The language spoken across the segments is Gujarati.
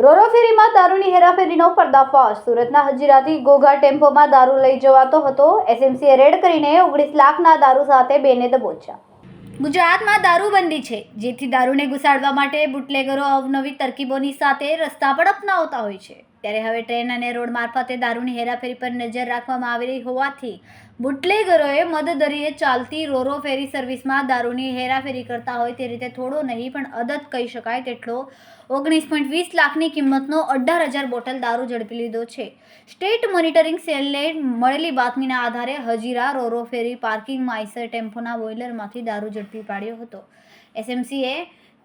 રોરોફેરીમાં દારૂની હેરાફેરીનો પર્દાફાશ. સુરતના હજીરાથી ગોગા ટેમ્પોમાં દારૂ લઈ જવાતો હતો. એસએમસીએ રેડ કરીને ઓગણીસ લાખના દારૂ સાથે બેને દબોચ્યા. ગુજરાતમાં દારૂબંધી છે. જેથી દારૂને ઘુસાડવા માટે બુટલેગરો અવનવી તરકીબોની સાથે રસ્તા પર અપનાવતા હોય છે. ત્યારે હવે ટ્રેન અને રોડ મારફતે દારૂની હેરાફેરી પર નજર રાખવામાં આવી રહી હોવાથી બુટલેગરોએ મદદરીએ ચાલતી રોરો ફેરી સર્વિસમાં દારૂની હેરાફેરી કરતા હોય તે રીતે થોડો નહીં, પણ અદત કહી શકાય તેટલો ઓગણીસ પોઈન્ટ વીસ લાખની કિંમતનો અઢાર હજાર બોટલ દારૂ ઝડપી લીધો છે. સ્ટેટ મોનિટરિંગ સેલને મળેલી બાતમીના આધારે હજીરા રોરો ફેરી પાર્કિંગ માઇસર ટેમ્પોના બોઇલરમાંથી દારૂ ઝડપી પાડ્યો હતો. એસએમસીએ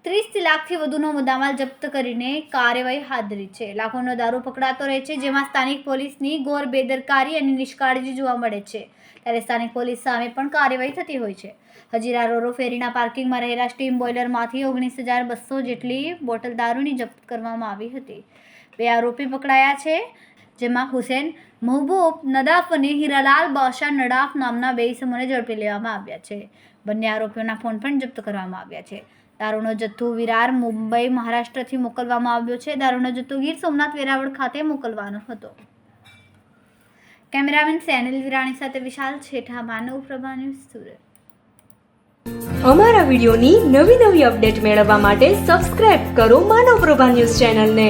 ત્રીસ લાખથી વધુનો મુદ્દામાલ જપ્ત કરીને કાર્યવાહી હાથ ધરી છે. લાખોનો દારૂ પકડાતો રહે છે, જેમાં સ્થાનિક પોલીસની ઘોર બેદરકારી અને નિષ્કાળજી જોવા મળે છે. ત્યારે સ્થાનિક પોલીસ સામે પણ કાર્યવાહી થતી હોય છે. હજીરા રોરો ફેરીના પાર્કિંગમાં રહેલા સ્ટીમ બોઇલરમાંથી ઓગણીસ હજાર બસો જેટલી બોટલ દારૂની જપ્ત કરવામાં આવી હતી. બે આરોપી પકડાયા છે. જેમાં હુસેન મહબૂબ, નદાફ અને હીરાલાલ બાદશાહ નડાફ નામના બે સમૂહને ઝડપી લેવામાં આવ્યા છે. બંને આરોપીઓના ફોન પણ જપ્ત કરવામાં આવ્યા છે. દારૂનો જથ્થો વિરાર, મુંબઈ, મહારાષ્ટ્રથી મોકલવામાં આવ્યો છે. દારૂનો જથ્થો ગીર સોમનાથ વેરાવળ ખાતે મોકલવાનો હતો. કેમેરામેન સેનિલ વિરાણી સાથે વિશાલ છેઠા, માનવ પ્રભા ન્યૂઝ સુરત. અમારા વિડીયોની નવી નવી અપડેટ મેળવવા માટે સબસ્ક્રાઇબ કરો માનવ પ્રભા ન્યૂઝ ચેનલને.